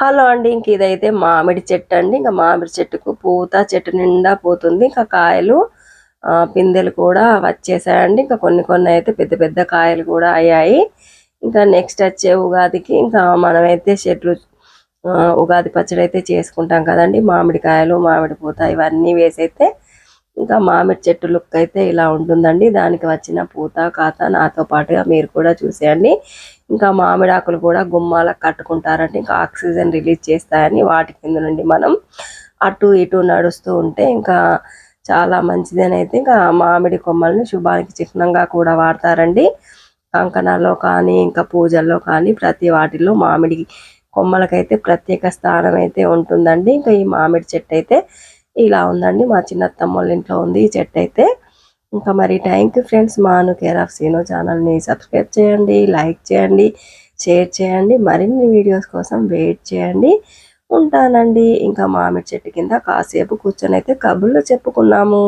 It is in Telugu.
హలో అండి ఇంక ఇదైతే మామిడి చెట్టు అండి. ఇంకా మామిడి చెట్టుకు పూత చెట్టు నిండా పోతుంది. ఇంకా కాయలు పిందెలు కూడా వచ్చేసాయండి. ఇంకా కొన్ని కొన్ని అయితే పెద్ద పెద్ద కాయలు కూడా అయ్యాయి. ఇంకా నెక్స్ట్ వచ్చే ఉగాదికి ఇంకా మనమైతే చెట్లు ఉగాది పచ్చడి అయితే చేసుకుంటాం కదండి. మామిడికాయలు మామిడి పూత ఇవన్నీ వేసైతే ఇంకా మామిడి చెట్టు లుక్ అయితే ఇలా ఉంటుందండి. దానికి వచ్చిన పూత కాత నాతో పాటుగా మీరు కూడా చూసేయండి. ఇంకా మామిడి ఆకులు కూడా గుమ్మాలకు కట్టుకుంటారంటే ఇంకా ఆక్సిజన్ రిలీజ్ చేస్తాయని వాటి కింద నుండి మనం అటు ఇటు నడుస్తూ ఉంటే ఇంకా చాలా మంచిదని అయితే ఇంకా మామిడి కొమ్మల్ని శుభానికి చిహ్నంగా కూడా వాడతారండి. కంకణాల్లో కానీ ఇంకా పూజల్లో కానీ ప్రతి వాటిల్లో మామిడి కొమ్మలకైతే ప్రత్యేక స్థానం అయితే ఉంటుందండి. ఇంకా ఈ మామిడి చెట్టు అయితే ఇలా ఉందండి. మా చిన్నత్తమ్మ వాళ్ళ ఇంట్లో ఉంది. ఈ చెట్టు అయితే ఇంకా మరి థ్యాంక్ యూ ఫ్రెండ్స్ మాను కేర్ ఆఫ్ సీనో ఛానల్ని సబ్స్క్రైబ్ చేయండి లైక్ చేయండి షేర్ చేయండి మరిన్ని వీడియోస్ కోసం వెయిట్ చేయండి. ఉంటానండి. ఇంకా మామిడి చెట్టు కింద కాసేపు కూర్చొని అయితే కబుర్లు చెప్పుకున్నాము.